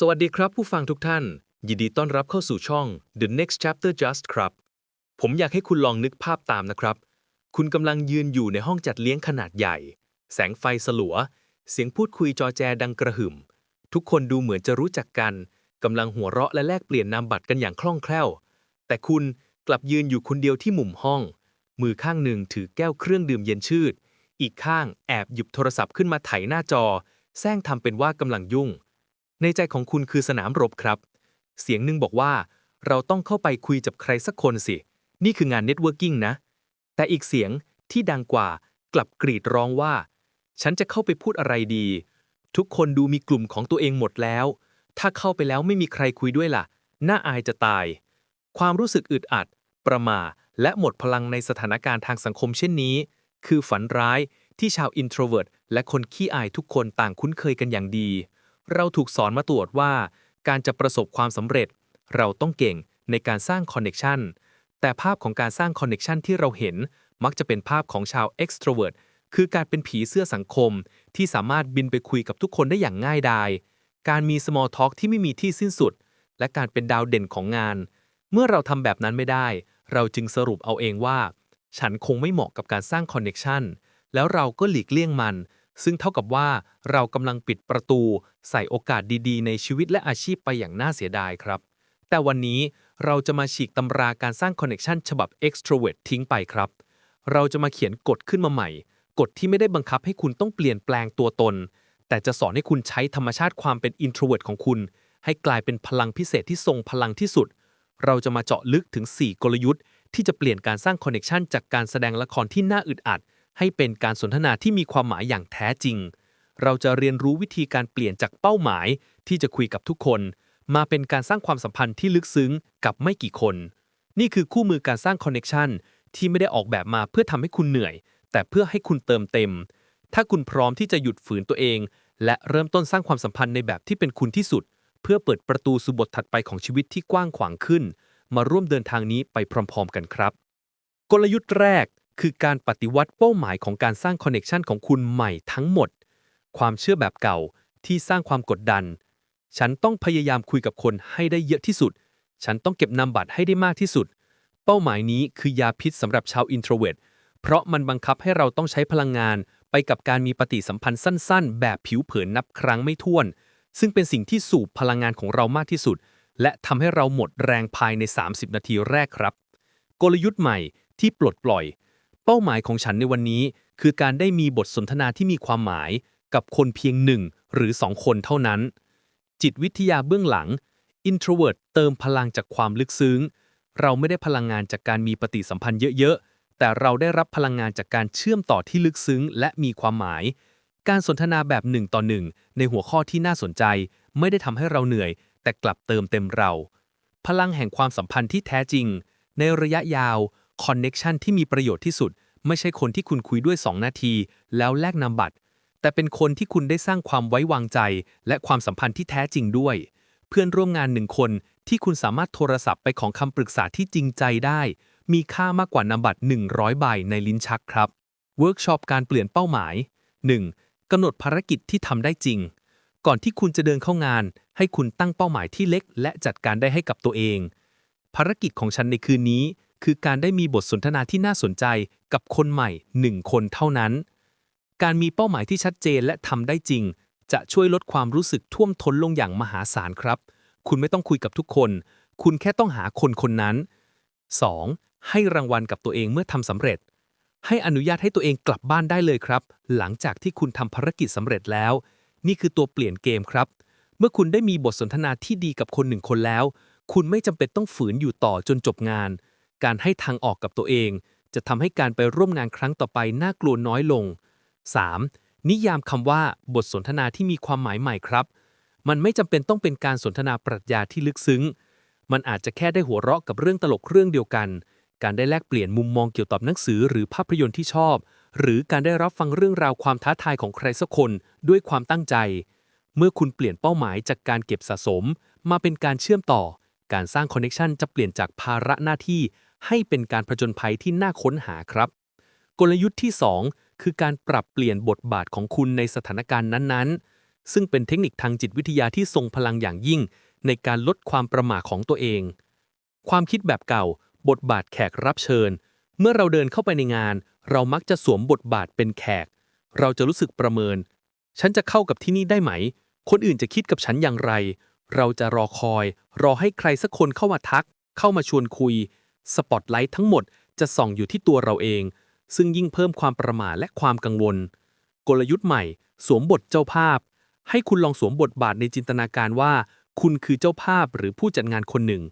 สวัสดีครับผู้ฟังทุกท่าน ยินดีต้อนรับเข้าสู่ช่อง The Next Chapter Just ครับ ผมอยากให้คุณลองนึกภาพตามนะครับ คุณกำลังยืนอยู่ในห้องจัดเลี้ยงขนาดใหญ่ แสงไฟสลัว เสียงพูดคุยจอแจดังกระหึ่ม ทุกคนดูเหมือนจะรู้จักกันกำลังหัวเราะและแลกเปลี่ยนนามบัตรกันอย่างคล่องแคล่ว แต่คุณกลับยืนอยู่คนเดียวที่มุมห้อง มือข้างหนึ่งถือแก้วเครื่องดื่มเย็นชืด อีกข้างแอบหยิบโทรศัพท์ขึ้นมาไถหน้าจอแซงทำเป็นว่ากำลังยุ่ง ในใจของคุณคือสนามรบครับ เสียงหนึ่งบอกว่า เราต้องเข้าไปคุยกับใครสักคนสิ นี่คืองานเน็ตเวิร์กิ่งนะ แต่อีกเสียงที่ดังกว่ากลับกรีดร้องว่า ฉันจะเข้าไปพูดอะไรดี ทุกคนดูมีกลุ่มของตัวเองหมดแล้ว ถ้าเข้าไปแล้วไม่มีใครคุยด้วยล่ะ น่าอายจะตาย ความรู้สึกอึดอัด ประมาและหมดพลังในสถานการณ์ทางสังคมเช่นนี้ คือฝันร้ายที่ชาวอินโทรเวิร์ตและคนขี้อายทุกคนต่างคุ้นเคยกันอย่างดี เราถูกสอนมาตรวจว่า การจะประสบความสำเร็จ เราต้องเก่งในการสร้างคอนเน็ชันแต่ภาพของการสร้างคอนเน็ชันที่เราเห็นมักจะเป็นภาพของชาว extrovert คือการเป็นผีเสื้อสังคม ที่สามารถบินไปคุยกับทุกคนได้อย่างง่ายดาย การมี small talk ที่ไม่มีที่สิ้นสุด และการเป็นดาวเด่นของงาน เมื่อเราทำแบบนั้นไม่ได้ เราจึงสรุปเอาเองว่า ฉันคงไม่เหมาะกับการสร้างคอนเน็ชันแล้วเราก็หลีกเลี่ยงมัน ซึ่งเท่ากับว่าเรากำลังปิดประตู ใส่โอกาสดีๆ ในชีวิตและอาชีพไปอย่างน่าเสียดายครับ แต่วันนี้เราจะมาฉีกตำราการสร้างคอนเน็ชันฉบับ extrovert ทิ้งไปครับ เราจะมาเขียนกฎขึ้นมาใหม่ กฎที่ไม่ได้บังคับให้คุณต้องเปลี่ยนแปลงตัวตน แต่จะสอนให้คุณใช้ธรรมชาติความเป็น introvert ของคุณ ให้กลายเป็นพลังพิเศษที่ทรงพลังที่สุด เราจะมาเจาะลึกถึง 4 กลยุทธ์ที่จะเปลี่ยนการสร้างคอนเน็ชันจากการแสดงละครที่น่าอึดอัด ให้เป็นการสนทนาที่มีความหมายอย่างแท้จริง เราจะเรียนรู้วิธีการเปลี่ยนจากเป้าหมายที่จะคุยกับทุกคน มาเป็นการสร้างความสัมพันธ์ที่ลึกซึ้งกับไม่กี่คน นี่คือคู่มือการสร้างคอนเน็ชันที่ไม่ได้ออกแบบมาเพื่อทำให้คุณเหนื่อย แต่เพื่อให้คุณเติมเต็ม ถ้าคุณพร้อมที่จะหยุดฝืนตัวเอง และเริ่มต้นสร้างความสัมพันธ์ในแบบที่เป็นคุณที่สุด เพื่อเปิดประตูสู่บทถัดไปของชีวิตที่กว้างขวางขึ้น มาร่วมเดินทางนี้ไปพร้อม ๆ กันครับ กลยุทธ์แรก คือการปฏิวัติเป้าหมายของการสร้างคอนเน็ชันของคุณใหม่ทั้งหมด ความเชื่อแบบเก่าที่สร้างความกดดัน ฉันต้องพยายามคุยกับคนให้ได้เยอะที่สุด ฉันต้องเก็บนามบัตรให้ได้มากที่สุด เป้าหมายนี้คือยาพิษสำหรับชาวอินโทรเวิร์ตเพราะมันบังคับให้เราต้องใช้พลังงาน ไปกับการมีปฏิสัมพันธ์สั้นๆ แบบผิวเผินนับครั้งไม่ถ้วน ซึ่งเป็นสิ่งที่สูบพลังงานของเรามากที่สุด และทำให้เราหมดแรงภายใน 30 นาทีแรกครับ กลยุทธ์ใหม่ที่ปลดปล่อย เป้าหมายของฉันในวันนี้ คือการได้มีบทสนทนาที่มีความหมาย กับคนเพียงหนึ่งหรือสองคนเท่านั้น จิตวิทยาเบื้องหลัง introvert เติมพลังจากความลึกซึ้ง เราไม่ได้พลังงานจากการมีปฏิสัมพันธ์เยอะๆ แต่เราได้รับพลังงานจากการเชื่อมต่อที่ลึกซึ้ง และมีความหมาย การสนทนาแบบหนึ่งต่อหนึ่งในหัวข้อที่น่าสนใจ ไม่ได้ทำให้เราเหนื่อย แต่กลับเติมเต็มเรา พลังแห่งความสัมพันธ์ที่แท้จริง ในระยะยาว คอนเน็ชันที่มีประโยชน์ที่สุด ไม่ใช่คนที่คุณคุยด้วย 2 นาที แล้วแลกนามบัตร แต่เป็นคนที่คุณได้สร้างความไว้วางใจ และความสัมพันธ์ที่แท้จริงด้วย เพื่อนร่วมงานหนึ่งคนที่คุณสามารถโทรศัพท์ไปของคำปรึกษาที่จริงใจได้ มีค่ามากกว่านามบัตร 100 ใบในลิ้นชักครับเวิร์กช็อปการเปลี่ยนเป้าหมาย 1. กำหนดภารกิจที่ทำได้จริง ก่อนที่คุณจะเดินเข้างาน ให้คุณตั้งเป้าหมายที่เล็ก และจัดการได้ให้กับตัวเอง ภารกิจของฉันในคืนนี้ คือการได้มีบทสนทนาที่น่าสนใจกับคนใหม่หนึ่งคนเท่านั้น การมีเป้าหมายที่ชัดเจนและทำได้จริง จะช่วยลดความรู้สึกท่วมท้นลงอย่างมหาศาลครับ คุณไม่ต้องคุยกับทุกคน คุณแค่ต้องหาคนคนนั้น 2. ให้รางวัลกับตัวเองเมื่อทำสำเร็จ ให้อนุญาตให้ตัวเองกลับบ้านได้เลยครับ หลังจากที่คุณทำภารกิจสำเร็จแล้ว นี่คือตัวเปลี่ยนเกมครับ เมื่อคุณได้มีบทสนทนาที่ดีกับคนหนึ่งคนแล้ว คุณไม่จำเป็นต้องฝืนอยู่ต่อจนจบงาน การให้ทางออกกับตัวเอง จะทำให้การไปร่วมงานครั้งต่อไปน่ากลัวน้อยลง 3. นิยามคำว่าบทสนทนาที่มีความหมายใหม่ครับ มันไม่จำเป็นต้องเป็นการสนทนาปรัชญาที่ลึกซึ้ง มันอาจจะแค่ได้หัวเราะกับเรื่องตลกเรื่องเดียวกัน การได้แลกเปลี่ยนมุมมองเกี่ยวกับหนังสือหรือภาพยนตร์ที่ชอบ หรือการได้รับฟังเรื่องราวความท้าทายของใครสักคนด้วยความตั้งใจ เมื่อคุณเปลี่ยนเป้าหมายจากการเก็บสะสม มาเป็นการเชื่อมต่อ การสร้างคอนเนคชันจะเปลี่ยนจากภาระหน้าที่ ให้เป็นการผจญภัยที่น่าค้นหาครับ กลยุทธ์ที่ 2 คือการปรับเปลี่ยนบทบาทของคุณในสถานการณ์นั้นๆ ซึ่งเป็นเทคนิคทางจิตวิทยาที่ทรงพลังอย่างยิ่ง ในการลดความประหม่าของตัวเอง ความคิดแบบเก่า บทบาทแขกรับเชิญ เมื่อเราเดินเข้าไปในงาน เรามักจะสวมบทบาทเป็นแขก เราจะรู้สึกประเมิน ฉันจะเข้ากับที่นี่ได้ไหม คนอื่นจะคิดกับฉันอย่างไร เราจะรอคอย รอให้ใครสักคนเข้ามาทัก เข้ามาชวนคุย สปอตไลท์ทั้งหมดจะส่องอยู่ที่ตัวเราเอง ซึ่งยิ่งเพิ่มความประหม่าและความกังวล กลยุทธ์ใหม่ สวมบทเจ้าภาพ ให้คุณลองสวมบทบาทในจินตนาการว่า คุณคือเจ้าภาพหรือผู้จัดงานคนหนึ่ง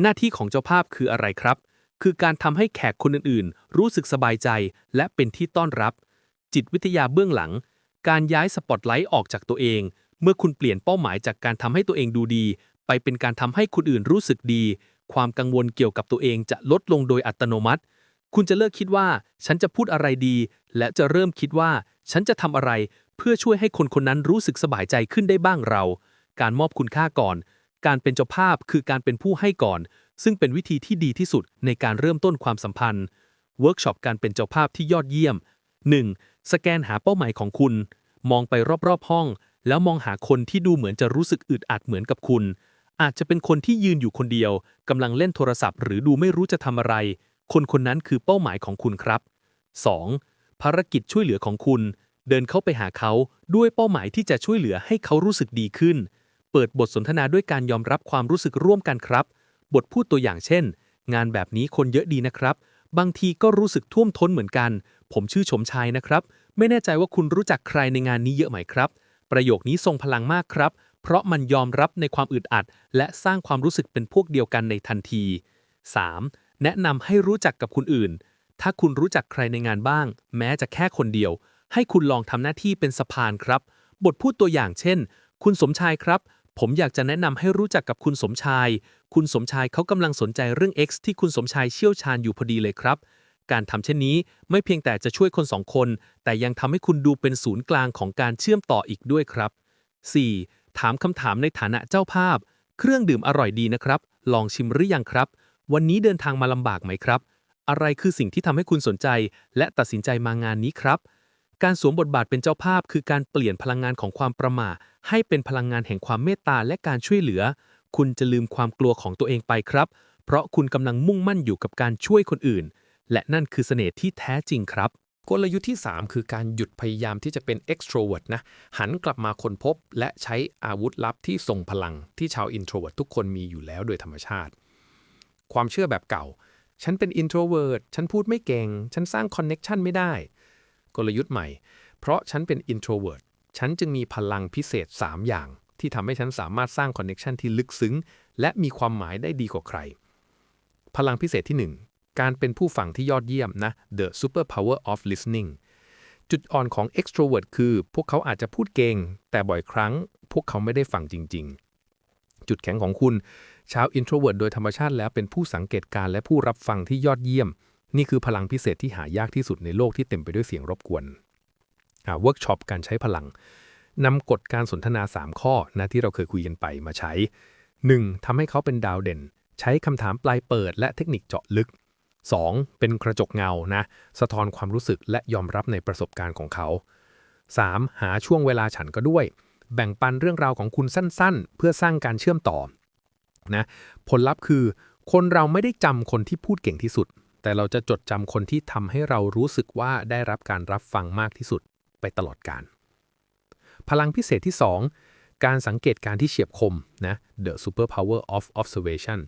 หน้าที่ของเจ้าภาพคืออะไรครับ คือการทำให้แขกคนอื่นๆ รู้สึกสบายใจ และเป็นที่ต้อนรับ จิตวิทยาเบื้องหลัง การย้ายสปอตไลท์ออกจากตัวเอง เมื่อคุณเปลี่ยนเป้าหมายจากการทำให้ตัวเองดูดี ไปเป็นการทำให้คนอื่นรู้สึกดี ความกังวลเกี่ยวกับตัวเองจะลดลงโดยอัตโนมัติ คุณจะเลิกคิดว่า ฉันจะพูดอะไรดี และจะเริ่มคิดว่า ฉันจะทำอะไร เพื่อช่วยให้คนคนนั้นรู้สึกสบายใจขึ้นได้บ้างเรา การมอบคุณค่าก่อน การเป็นเจ้าภาพคือการเป็นผู้ให้ก่อน ซึ่งเป็นวิธีที่ดีที่สุดในการเริ่มต้นความสัมพันธ์เวิร์กช็อปการเป็นเจ้าภาพที่ยอดเยี่ยม 1. สแกนหาเป้าหมายของคุณ มองไปรอบๆห้อง แล้วมองหาคนที่ดูเหมือนจะรู้สึกอึดอัดเหมือนกับคุณ อาจจะเป็นคนที่ยืนอยู่คนเดียวกำลังเล่นโทรศัพท์ หรือดูไม่รู้จะทำอะไร คนคนนั้นคือเป้าหมายของคุณครับ 2. ภารกิจช่วยเหลือของคุณ เดินเข้าไปหาเขาด้วยเป้าหมายที่จะช่วยเหลือให้เขารู้สึกดีขึ้น เปิดบทสนทนาด้วยการยอมรับความรู้สึกร่วมกันครับ บทพูดตัวอย่างเช่น งานแบบนี้คนเยอะดีนะครับ บางทีก็รู้สึกท่วมท้นเหมือนกัน ผมชื่อชมชายนะครับ ไม่แน่ใจว่าคุณรู้จักใครในงานนี้เยอะไหมครับ ประโยคนี้ทรงพลังมากครับ เพราะมันยอมรับในความอึดอัด และสร้างความรู้สึกเป็นพวกเดียวกันในทันที 3. แนะนำให้รู้จักกับคนอื่น ถ้าคุณรู้จักใครในงานบ้าง แม้จะแค่คนเดียว ให้คุณลองทำหน้าที่เป็นสะพานครับ บทพูดตัวอย่างเช่น คุณสมชายครับ ผมอยากจะแนะนำให้รู้จักกับคุณสมชาย คุณสมชายเขากำลังสนใจเรื่อง X ที่คุณสมชายเชี่ยวชาญอยู่พอดีเลยครับการทำเช่นนี้ไม่เพียงแต่จะช่วยคนสองคน แต่ยังทำให้คุณดูเป็นศูนย์กลางของการเชื่อมต่ออีกด้วยครับ 4. ถามคำถามในฐานะเจ้าภาพ เครื่องดื่มอร่อยดีนะครับ ลองชิมหรือยังครับ วันนี้เดินทางมาลำบากไหมครับ อะไรคือสิ่งที่ทำให้คุณสนใจ และตัดสินใจมางานนี้ครับ การสวมบทบาทเป็นเจ้าภาพ คือการเปลี่ยนพลังงานของความประม่าให้เป็นพลังงานแห่งความเมตตาและการช่วยเหลือ คุณจะลืมความกลัวของตัวเองไปครับ เพราะคุณกำลังมุ่งมั่นอยู่กับการช่วยคนอื่น และนั่นคือเสน่ห์ที่แท้จริงครับ กลยุทธ์ที่ 3 คือการหยุดพยายามที่จะเป็น extrovert นะ หันกลับมาค้นพบ และใช้อาวุธลับที่ทรงพลังที่ชาว introvert ทุกคนมีอยู่แล้วโดยธรรมชาติ ความเชื่อแบบเก่า ฉันเป็น introvert ฉันพูดไม่เก่ง ฉันสร้าง connection ไม่ได้ กลยุทธ์ใหม่ เพราะฉันเป็น introvert ฉันจึงมีพลังพิเศษ 3 อย่าง ที่ทำให้ฉันสามารถสร้าง connection ที่ลึกซึ้ง และมีความหมายได้ดีกว่าใคร พลังพิเศษที่1 การเป็นผู้ฟังที่ยอดเยี่ยมนะ the superpower of listening จุดอ่อนของ extrovert คือ พวกเขาอาจจะพูดเก่ง แต่บ่อยครั้ง พวกเขาไม่ได้ฟังจริง ๆ จุดแข็งของคุณ ชาว introvert โดยธรรมชาติแล้วเป็นผู้สังเกตการณ์และผู้รับฟังที่ยอดเยี่ยม นี่คือพลังพิเศษที่หายากที่สุดในโลกที่เต็มไปด้วยเสียงรบกวนเวิร์กช็อปการใช้พลังนำกฎการสนทนา 3 ข้อนะที่เราเคยคุยกันไปมาใช้ 1. ทำให้เขาเป็นดาวเด่น ใช้คำถามปลายเปิดและเทคนิคเจาะลึก 2. เป็นกระจกเงานะ สะท้อนความรู้สึกและยอมรับในประสบการณ์ของเขา 3. หาช่วงเวลาฉันก็ด้วย แบ่งปันเรื่องราวของคุณสั้นๆ เพื่อสร้างการเชื่อมต่อนะผลลัพธ์คือ คนเราไม่ได้จำคนที่พูดเก่งที่สุด แต่เราจะจดจำคนที่ทำให้เรารู้สึกว่าได้รับการรับฟังมากที่สุดไปตลอดการ พลังพิเศษที่ 2 การสังเกตการที่เฉียบคมนะ the superpower of observation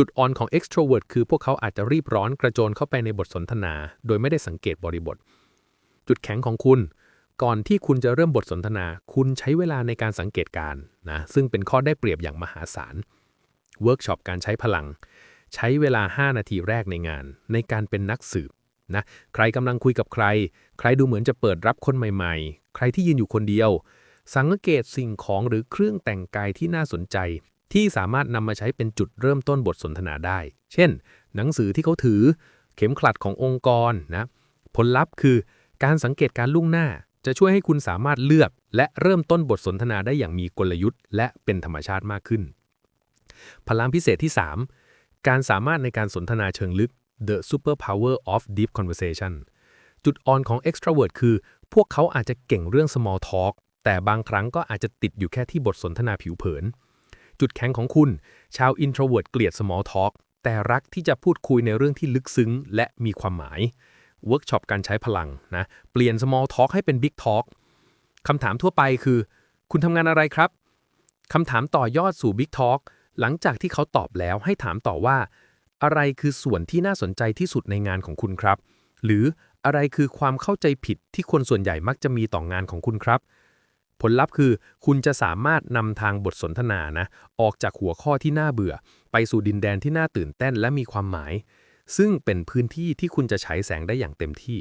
จุดอ่อนของ extrovert คือพวกเขาอาจจะรีบร้อนกระโจนเข้าไปในบทสนทนา โดยไม่ได้สังเกตบริบท จุดแข็งของคุณ ก่อนที่คุณจะเริ่มบทสนทนา คุณใช้เวลาในการสังเกตการนะ ซึ่งเป็นข้อได้เปรียบอย่างมหาศาล เวิร์กช็อปการใช้พลัง ใช้เวลา 5 นาทีแรกในงาน ในการเป็นนักสืบนะ ใครกำลังคุยกับใคร ใครดูเหมือนจะเปิดรับคนใหม่ๆ ใครที่ยืนอยู่คนเดียว สังเกตสิ่งของหรือเครื่องแต่งกายที่น่าสนใจ ที่สามารถนำมาใช้เป็นจุดเริ่มต้นบทสนทนาได้ เช่น หนังสือที่เขาถือ เข็มขลัดขององค์กรนะ ผลลัพธ์คือการสังเกตการล่วงหน้า จะช่วยให้คุณสามารถเลือก และเริ่มต้นบทสนทนาได้อย่างมีกลยุทธ์ และเป็นธรรมชาติมากขึ้น พลังพิเศษที่ 3 การสามารถในการสนทนาเชิงลึก the superpower of deep conversation จุดอ่อนของ extrovert คือ พวกเขาอาจจะเก่งเรื่อง small talk แต่บางครั้งก็อาจจะติดอยู่แค่ที่บทสนทนาผิวเผิน จุดแข็งของคุณ ชาว introvert เกลียด small talk แต่รักที่จะพูดคุยในเรื่องที่ลึกซึ้งและมีความหมายเวิร์กช็อปการใช้พลังนะ เปลี่ยน small talk ให้เป็น big talk คำถามทั่วไปคือ คุณทำงานอะไรครับคำถามต่อยอดสู่ big talk หลังจากที่เขาตอบแล้วให้ถามต่อว่า อะไรคือส่วนที่น่าสนใจที่สุดในงานของคุณครับ หรืออะไรคือความเข้าใจผิดที่คนส่วนใหญ่มักจะมีต่องานของคุณครับ ผลลัพธ์คือคุณจะสามารถนำทางบทสนทนานะ ออกจากหัวข้อที่น่าเบื่อ ไปสู่ดินแดนที่น่าตื่นเต้นและมีความหมาย ซึ่งเป็นพื้นที่ที่คุณจะฉายแสงได้อย่างเต็มที่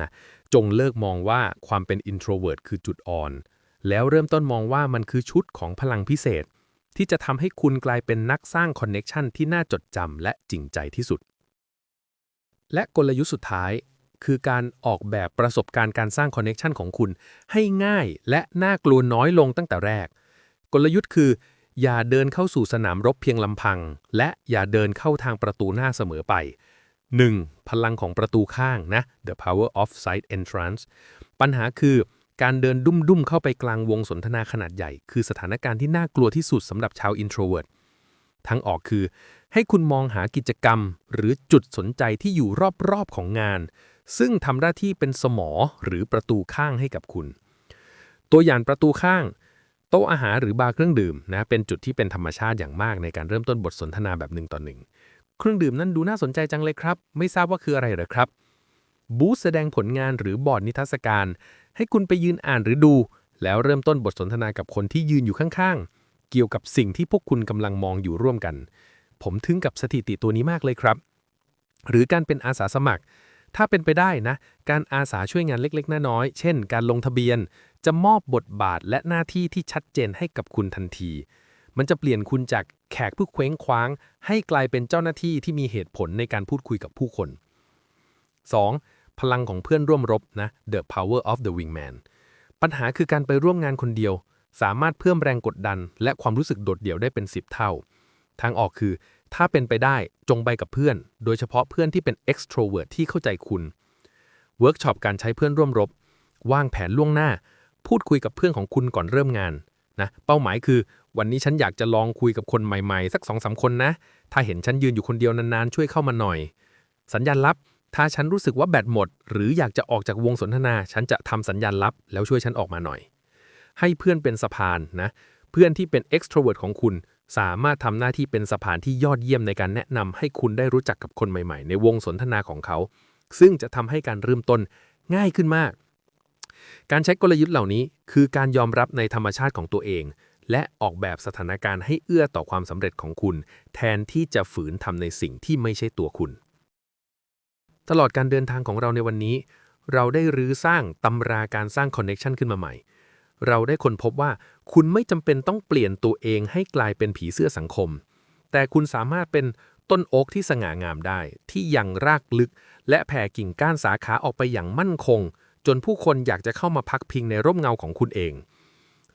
นะจงเลิกมองว่าความเป็น introvert คือจุดอ่อน แล้วเริ่มต้นมองว่ามันคือชุดของพลังพิเศษ ที่จะทำให้คุณกลายเป็นนักสร้างคอนเน็ชันที่น่าจดจำและจริงใจที่สุด และกลยุทธ์สุดท้าย คือการออกแบบประสบการณ์การสร้างคอนเน็ชันของคุณ ให้ง่ายและน่ากลัวน้อยลงตั้งแต่แรก กลยุทธ์คือ อย่าเดินเข้าสู่สนามรบเพียงลำพัง และอย่าเดินเข้าทางประตูหน้าเสมอไป 1. พลังของประตูข้างนะ the power of side entrance ปัญหาคือการเดินดุ้มๆเข้าไปกลางวงสนทนาขนาดใหญ่ คือสถานการณ์ที่น่ากลัวที่สุดสำหรับชาว introvert ทั้งออกคือ ให้คุณมองหากิจกรรม หรือจุดสนใจที่อยู่รอบๆของงานซึ่งทำหน้าที่เป็นสมอหรือประตูข้างให้กับคุณ ตัวอย่างประตูข้าง โต๊ะอาหารหรือบาร์เครื่องดื่มนะเป็นจุดที่เป็นธรรมชาติอย่างมากในการเริ่มต้นบทสนทนาแบบหนึ่งต่อหนึ่งเครื่องดื่มนั้นดูน่าสนใจจังเลยครับ ไม่ทราบว่าคืออะไรหรอครับ บูธแสดงผลงานหรือบอร์ดนิทรรศการ ให้คุณไปยืนอ่านหรือดู แล้วเริ่มต้นบทสนทนากับคนที่ยืนอยู่ข้างๆ เกี่ยวกับสิ่งที่พวกคุณกำลังมองอยู่ร่วมกัน ผมทึ่งกับสถิติตัวนี้มากเลยครับ หรือการเป็นอาสาสมัคร ถ้าเป็นไปได้นะ การอาสาช่วยงานเล็กๆ น้อยๆ เช่น การลงทะเบียน จะมอบบทบาทและหน้าที่ที่ชัดเจนให้กับคุณทันที มันจะเปลี่ยนคุณจากแขกผู้เคว้งคว้าง ให้กลายเป็นเจ้าหน้าที่ที่มีเหตุผลในการพูดคุยกับผู้คน 2. พลังของเพื่อนร่วมรบนะ the power of the wingman ปัญหาคือการไปร่วมงานคนเดียว สามารถเพิ่มแรงกดดัน และความรู้สึกโดดเดี่ยวได้เป็น 10 เท่า ทางออกคือ ถ้าเป็นไปได้จงไปกับเพื่อน โดยเฉพาะเพื่อนที่เป็น extrovert ที่เข้าใจคุณเวิร์กช็อปการใช้เพื่อนร่วมรบ วางแผนล่วงหน้า พูดคุยกับเพื่อนของคุณก่อนเริ่มงานนะเป้าหมายคือ วันนี้ฉันอยากจะลองคุยกับคนใหม่ๆ สักสองสามคนนะ ถ้าเห็นฉันยืนอยู่คนเดียวนานๆ ช่วยเข้ามาหน่อย สัญญาณลับ ถ้าฉันรู้สึกว่าแบตหมด หรืออยากจะออกจากวงสนทนา ฉันจะทำสัญญาณลับ แล้วช่วยฉันออกมาหน่อย ให้เพื่อนเป็นสะพานนะเพื่อนที่เป็น extrovert ของคุณ สามารถทำหน้าที่เป็นสะพานที่ยอดเยี่ยมในการแนะนำให้คุณได้รู้จักกับคนใหม่ๆ ในวงสนทนาของเขา ซึ่งจะทำให้การเริ่มต้นง่ายขึ้นมาก การใช้กลยุทธ์เหล่านี้คือการยอมรับในธรรมชาติของตัวเอง และออกแบบสถานการณ์ให้เอื้อต่อความสำเร็จของคุณ แทนที่จะฝืนทำในสิ่งที่ไม่ใช่ตัวคุณ ตลอดการเดินทางของเราในวันนี้ เราได้รื้อสร้างตำราการสร้างคอนเน็ชันขึ้นมาใหม่ เราได้ค้นพบว่าคุณไม่จำเป็นต้องเปลี่ยนตัวเองให้กลายเป็นผีเสื้อสังคม แต่คุณสามารถเป็นต้นโอ๊กที่สง่างามได้ ที่ยังรากลึก และแผ่กิ่งก้านสาขาออกไปอย่างมั่นคง จนผู้คนอยากจะเข้ามาพักพิงในร่มเงาของคุณเอง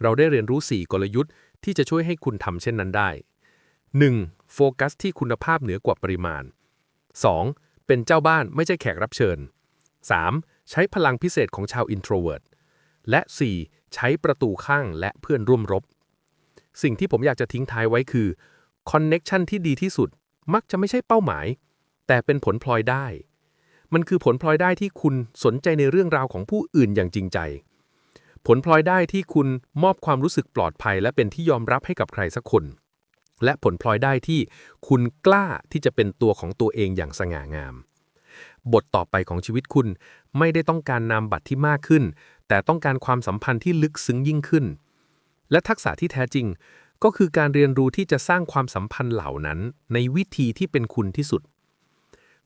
เราได้เรียนรู้ 4 กลยุทธ์ที่จะช่วยให้คุณทำเช่นนั้นได้ 1. โฟกัสที่คุณภาพเหนือกว่าปริมาณ 2. เป็นเจ้าบ้านไม่ใช่แขกรับเชิญ 3. ใช้พลังพิเศษของชาว introvert และ 4. ใช้ประตูข้างและเพื่อนร่วมรบ สิ่งที่ผมอยากจะทิ้งท้ายไว้คือคอนเน็ชันที่ดีที่สุดมักจะไม่ใช่เป้าหมาย แต่เป็นผลพลอยได้ มันคือผลพลอยได้ที่คุณสนใจในเรื่องราวของผู้อื่นอย่างจริงใจ ผลพลอยได้ที่คุณมอบความรู้สึกปลอดภัย และเป็นที่ยอมรับให้กับใครสักคน และผลพลอยได้ที่คุณกล้าที่จะเป็นตัวของตัวเองอย่างสง่างาม บทต่อไปของชีวิตคุณไม่ได้ต้องการนามบัตรที่มากขึ้น แต่ต้องการความสัมพันธ์ที่ลึกซึ้งยิ่งขึ้น และทักษะที่แท้จริง ก็คือการเรียนรู้ที่จะสร้างความสัมพันธ์เหล่านั้น ในวิธีที่เป็นคุณที่สุด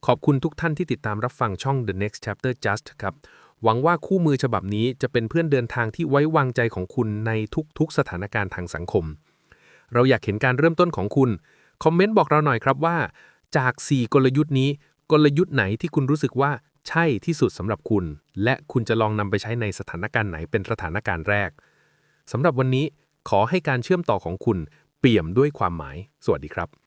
ขอบคุณทุกท่านที่ติดตามรับฟังช่อง The Next Chapter Just ครับ หวังว่าคู่มือฉบับนี้จะเป็นเพื่อนเดินทางที่ไว้วางใจของคุณในทุกๆ สถานการณ์ทางสังคม เราอยากเห็นการเริ่มต้นของคุณ คอมเมนต์บอกเราหน่อยครับว่า จาก 4 กลยุทธ์นี้ กลยุทธ์ไหนที่คุณรู้สึกว่า ใช่ที่สุดสำหรับคุณ และคุณจะลองนำไปใช้ในสถานการณ์ไหนเป็นสถานการณ์แรกสำหรับวันนี้ขอให้การเชื่อมต่อของคุณเปี่ยมด้วยความหมาย สวัสดีครับ